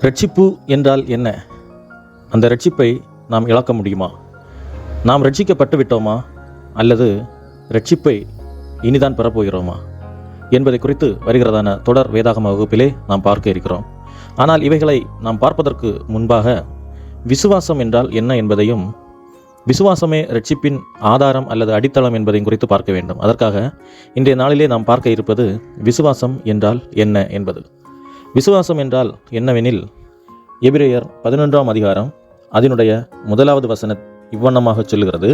ரட்சிப்பு என்றால் என்ன? அந்த ரட்சிப்பை நாம் இழக்க முடியுமா? நாம் ரட்சிக்கப்பட்டு விட்டோமா? அல்லது ரட்சிப்பை இனிதான் பெறப்போகிறோமா? என்பதை குறித்து வருகிறதான தொடர் வேதாகம வகுப்பிலே நாம் பார்க்க இருக்கிறோம். ஆனால் இவைகளை நாம் பார்ப்பதற்கு முன்பாக விசுவாசம் என்றால் என்ன என்பதையும் விசுவாசமே ரட்சிப்பின் ஆதாரம் அல்லது அடித்தளம் என்பதையும் குறித்து பார்க்க வேண்டும். அதற்காக இன்றைய நாளிலே நாம் பார்க்க இருப்பது விசுவாசம் என்றால் என்ன என்பது. விசுவாசம் என்றால் என்னவெனில் எபிரேயர் பதினொன்றாம் அதிகாரம் அதனுடைய முதலாவது வசன இவ்வண்ணமாக சொல்லுகிறது.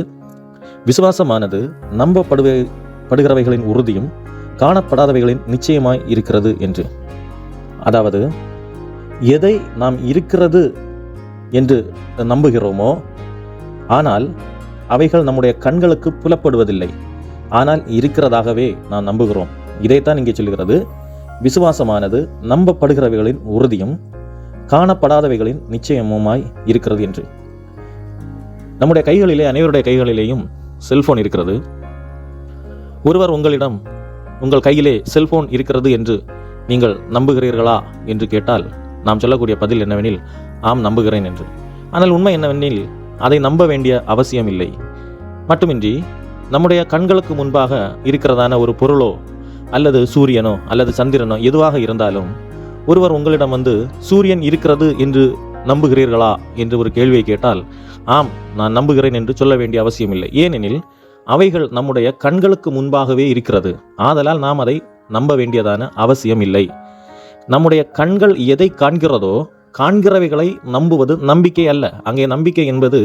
விசுவாசமானது நம்பப்படுவை படுகிறவைகளின் உறுதியும் காணப்படாதவைகளின் நிச்சயமாய் இருக்கிறது என்று. அதாவது எதை நாம் இருக்கிறது என்று நம்புகிறோமோ ஆனால் அவைகள் நம்முடைய கண்களுக்கு புலப்படுவதில்லை. ஆனால் இருக்கிறதாகவே நாம் நம்புகிறோம். இதைத்தான் இங்கே சொல்கிறது விசுவாசமானது நம்பப்படுகிறவைகளின் உறுதியும் காணப்படாதவைகளின் நிச்சயமுமாய் இருக்கிறது என்று. நம்முடைய கைகளிலே அனைவருடைய கைகளிலேயும் செல்போன் இருக்கிறது. ஒருவர் உங்களிடம் உங்கள் கையிலே செல்போன் இருக்கிறது என்று நீங்கள் நம்புகிறீர்களா என்று கேட்டால் நாம் சொல்லக்கூடிய பதில் என்னவெனில் ஆம் நம்புகிறேன் என்று. ஆனால் உண்மை என்னவெனில் அதை நம்ப வேண்டிய அவசியம் இல்லை மட்டுமின்றி நம்முடைய கண்களுக்கு முன்பாக இருக்கிறதான ஒரு பொருளோ அல்லது சூரியனோ அல்லது சந்திரனோ எதுவாக இருந்தாலும் ஒருவர் உங்களிடம் வந்து சூரியன் இருக்கிறது என்று நம்புகிறீர்களா? என்று ஒரு கேள்வியை கேட்டால் ஆம் நான் நம்புகிறேன் என்று சொல்ல வேண்டிய அவசியமில்லை. ஏனெனில் அவைகள் நம்முடைய கண்களுக்கு முன்பாகவே இருக்கிறது. ஆதலால் நாம் அதை நம்ப வேண்டியதான அவசியம் இல்லை நம்முடைய கண்கள் எதை காண்கிறதோ காண்கிறவைகளை நம்புவது நம்பிக்கை அல்ல. அங்கே நம்பிக்கை என்பது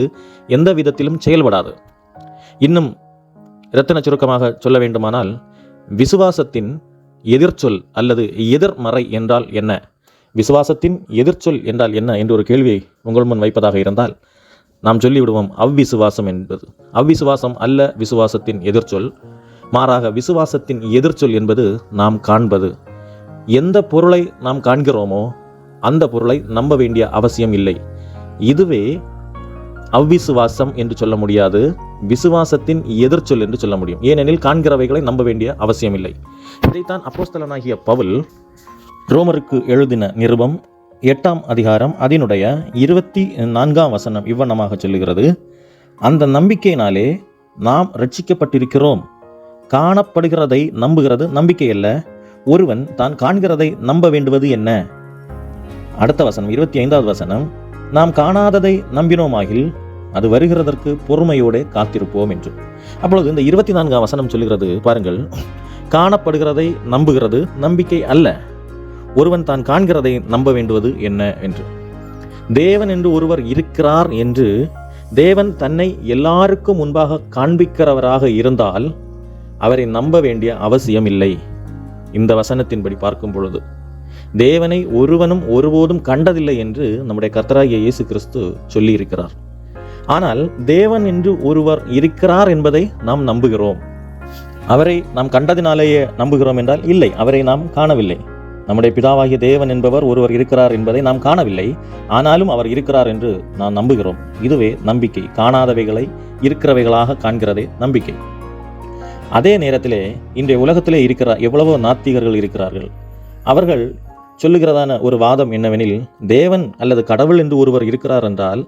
எந்த விதத்திலும் செயல்படாது. இன்னும் இரத்தின சுருக்கமாக சொல்ல வேண்டுமானால் விசுவாசத்தின் எதிர்ச்சொல் அல்லது எதிர்மறை என்றால் என்ன? விசுவாசத்தின் எதிர்ச்சொல் என்றால் என்ன என்று ஒரு கேள்வியை உங்கள் முன் வைப்பதாக இருந்தால் நாம் சொல்லிவிடுவோம் அவ்விசுவாசம் என்பது. அவ்விசுவாசம் அல்ல விசுவாசத்தின் எதிர்ச்சொல். மாறாக விசுவாசத்தின் எதிர்ச்சொல் என்பது நாம் காண்பது. எந்த பொருளை நாம் காண்கிறோமோ அந்த பொருளை நம்ப வேண்டிய அவசியம் இல்லை. இதுவே அவ்விசுவாசம் என்று சொல்ல முடியாது. விசுவாசத்தின் எதிர்ச்சொல் என்று சொல்ல முடியும். ஏனெனில் காண்கிறவைகளை நம்ப வேண்டிய அவசியமில்லை. இதைத்தான் அப்போஸ்தலனாகிய பவுல் ரோமருக்கு எழுதின நிருபம் எட்டாம் அதிகாரம் அதனுடைய இருபத்தி நான்காம் வசனம் இவ்வண்ணமாக சொல்லுகிறது. அந்த நம்பிக்கையினாலே நாம் ரட்சிக்கப்பட்டிருக்கிறோம் காணப்படுகிறதை நம்புகிறது நம்பிக்கை அல்ல ஒருவன் தான் காண்கிறதை நம்ப வேண்டுவது என்ன? அடுத்த வசனம் இருபத்தி ஐந்தாவது வசனம். நாம் காணாததை நம்பினோமாகில் அது வருகிறதற்கு பொறுமையோடு காத்திருப்போம் என்று. அப்பொழுது இந்த இருபத்தி நான்காம் வசனம் சொல்லுகிறது பாருங்கள் காணப்படுகிறதை நம்புகிறது நம்பிக்கை அல்ல. ஒருவன் தான் காண்கிறதை நம்ப வேண்டுவது என்ன என்று. தேவன் என்று ஒருவர் இருக்கிறார் என்று தேவன் தன்னை எல்லாருக்கும் முன்பாக காண்பிக்கிறவராக இருந்தால் அவரை நம்ப வேண்டிய அவசியம் இல்லை இந்த வசனத்தின்படி பார்க்கும் பொழுது தேவனை ஒருவனும் ஒருபோதும் கண்டதில்லை என்று நம்முடைய கர்த்தராகிய இயேசு கிறிஸ்து சொல்லியிருக்கிறார். ஆனால் தேவன் என்று ஒருவர் இருக்கிறார் என்பதை நாம் நம்புகிறோம். அவரை நாம் கண்டதினாலேயே நம்புகிறோம் என்றால் இல்லை அவரை நாம் காணவில்லை. நம்முடைய பிதாவாகிய தேவன் என்பவர் ஒருவர் இருக்கிறார் என்பதை நாம் காணவில்லை. ஆனாலும் அவர் இருக்கிறார் என்று நாம் நம்புகிறோம். இதுவே நம்பிக்கை. காணாதவைகளை இருக்கிறவைகளாக காண்கிறதே நம்பிக்கை. அதே நேரத்திலே இன்றைய உலகத்திலே இருக்கிற எவ்வளவோ நாத்திகர்கள் இருக்கிறார்கள். அவர்கள் சொல்லுகிறதான ஒரு வாதம் என்னவெனில் தேவன் அல்லது கடவுள் என்று ஒருவர் இருக்கிறார் என்றால்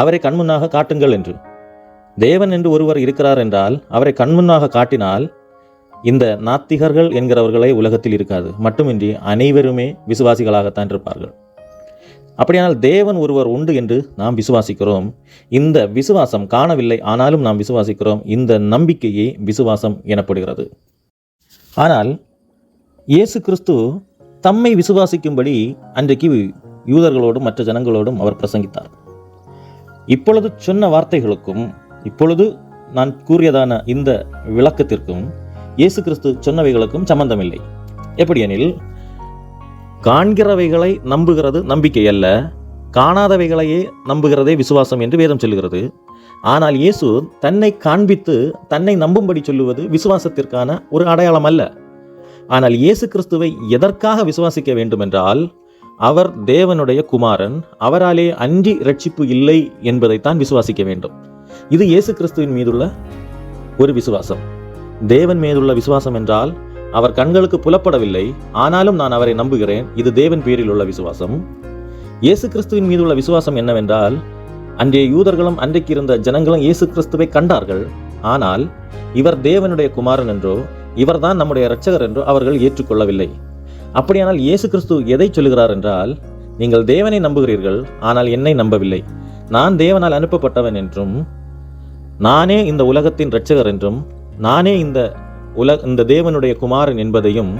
அவரை கண்முன்னாக காட்டுங்கள் என்று. தேவன் என்று ஒருவர் இருக்கிறார் என்றால் அவரை கண்முன்னாக காட்டினால் இந்த நாத்திகர்கள் என்கிறவர்களே உலகத்தில் இருக்காது. மட்டுமின்றி அனைவருமே விசுவாசிகளாகத்தான் இருப்பார்கள். அப்படியானால் தேவன் ஒருவர் உண்டு என்று நாம் விசுவாசிக்கிறோம். இந்த விசுவாசம் காணவில்லை ஆனாலும் நாம் விசுவாசிக்கிறோம். இந்த நம்பிக்கையே விசுவாசம் எனப்படுகிறது. ஆனால் இயேசு கிறிஸ்து தம்மை விசுவாசிக்கும்படி அன்றைக்கு யூதர்களோடும் மற்ற ஜனங்களோடும் அவர் பிரசங்கித்தார். இப்பொழுது சொன்ன வார்த்தைகளுக்கும் இப்பொழுது நான் கூறியதான இந்த விளக்கத்திற்கும் இயேசு கிறிஸ்து சொன்னவைகளுக்கும் சம்பந்தமில்லை. எப்படியெனில் காண்கிறவைகளை நம்புகிறது நம்பிக்கை அல்ல காணாதவைகளையே நம்புகிறதே விசுவாசம் என்று வேதம் சொல்லுகிறது. ஆனால் இயேசு தன்னை காண்பித்து தன்னை நம்பும்படி சொல்லுவது விசுவாசத்திற்கான ஒரு அடையாளம் அல்ல. ஆனால் இயேசு கிறிஸ்துவை எதற்காக விசுவாசிக்க வேண்டுமென்றால் அவர் தேவனுடைய குமாரன் அவராலே அன்றி ரட்சிப்பு இல்லை என்பதைத்தான் விசுவாசிக்க வேண்டும். இது இயேசு கிறிஸ்துவின் மீதுள்ள ஒரு விசுவாசம். தேவன் மீதுள்ள விசுவாசம் என்றால் அவர் கண்களுக்கு புலப்படவில்லை ஆனாலும் நான் அவரை நம்புகிறேன். இது தேவன் பேரில் உள்ள விசுவாசம். இயேசு கிறிஸ்துவின் மீதுள்ள விசுவாசம் என்னவென்றால் அன்றைய யூதர்களும் அன்றைக்கு இருந்த ஜனங்களும் இயேசு கிறிஸ்துவை கண்டார்கள். ஆனால் இவர் தேவனுடைய குமாரன் என்றோ இவர்தான் நம்முடைய இரட்சகர் என்று அவர்கள் ஏற்றுக்கொள்ளவில்லை. அப்படியானால் இயேசு கிறிஸ்து எதை சொல்கிறார் என்றால் நீங்கள் தேவனை நம்புகிறீர்கள் ஆனால் என்னை நம்பவில்லை. நான் தேவனால் அனுப்பப்பட்டவன் என்றும் நானே இந்த உலகத்தின் இரட்சகர் என்றும் நானே இந்த உல இந்த தேவனுடைய குமாரன் என்பதையும்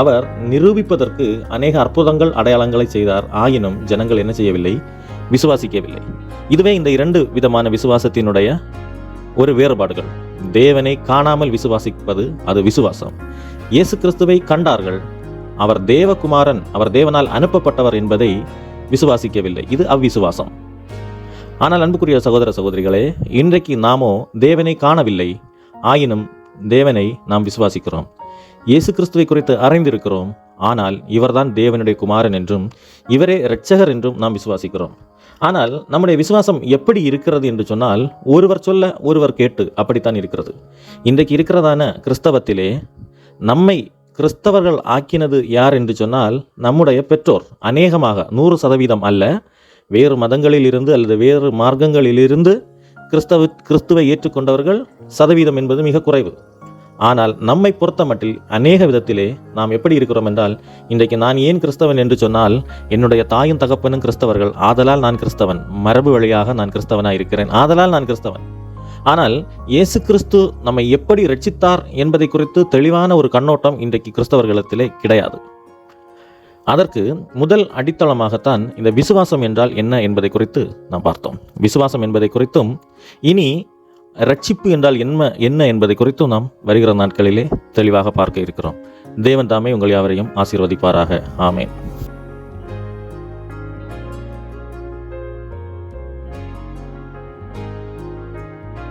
அவர் நிரூபிப்பதற்கு அநேக அற்புதங்கள் அடையாளங்களை செய்தார். ஆயினும் ஜனங்கள் என்ன செய்யவில்லை? விசுவாசிக்கவில்லை. இதுவே இந்த இரண்டு விதமான விசுவாசத்தினுடைய ஒரு வேறுபாடுகள். தேவனை காணாமல் விசுவாசிப்பது அது விசுவாசம். இயேசு கிறிஸ்துவை கண்டார்கள். அவர் தேவகுமாரன் அவர் தேவனால் அனுப்பப்பட்டவர் என்பதை விசுவாசிக்கவில்லை. இது அவ்விசுவாசம் ஆனால் அன்புக்குரிய சகோதர சகோதரிகளே இன்றைக்கு நாமோ தேவனை காணவில்லை. ஆயினும் தேவனை நாம் விசுவாசிக்கிறோம். இயேசு கிறிஸ்துவை குறித்து அறிந்திருக்கிறோம். ஆனால் இவர்தான் தேவனுடைய குமாரன் என்றும் இவரே இரட்சகர் என்றும் நாம் விசுவாசிக்கிறோம். ஆனால் நம்முடைய விசுவாசம் எப்படி இருக்கிறது என்று சொன்னால் ஒருவர் சொல்ல ஒருவர் கேட்டு அப்படித்தான் இருக்கிறது. இன்றைக்கு இருக்கிறதான கிறிஸ்தவத்திலே நம்மை கிறிஸ்தவர்கள் ஆக்கினது யார் என்று சொன்னால் நம்முடைய பெற்றோர். அநேகமாக நூறு சதவீதம் அல்ல. வேறு மதங்களில் இருந்து அல்லது வேறு மார்க்கங்களிலிருந்து கிறிஸ்தவ கிறிஸ்துவை ஏற்றுக்கொண்டவர்கள் சதவீதம் என்பது மிக குறைவு. ஆனால் நம்மை பொறுத்த மட்டில் அநேக விதத்திலே நாம் எப்படி இருக்கிறோம் என்றால் இன்றைக்கு நான் ஏன் கிறிஸ்தவன் என்று சொன்னால் என்னுடைய தாயும் தகப்பனும் கிறிஸ்தவர்கள். ஆதலால் நான் கிறிஸ்தவன். மரபு வழியாக நான் கிறிஸ்தவனாக இருக்கிறேன். ஆதலால் நான் கிறிஸ்தவன். ஆனால் இயேசு கிறிஸ்து நம்மை எப்படி ரட்சித்தார் என்பதை குறித்து தெளிவான ஒரு கண்ணோட்டம் இன்றைக்கு கிறிஸ்தவர்களிடத்திலே கிடையாது. அதற்கு முதல் அடித்தளமாகத்தான் இந்த விசுவாசம் என்றால் என்ன என்பதை குறித்து நாம் பார்த்தோம். விசுவாசம் என்பதை குறித்தும் இனி ரட்சிப்பு என்றால் என்ன என்ன என்பதை குறித்தும் நாம் வருகிற நாட்களிலே தெளிவாக பார்க்க இருக்கிறோம். தேவன் தாமே உங்கள் யாவரையும் ஆசீர்வதிப்பாராக. ஆமேன்.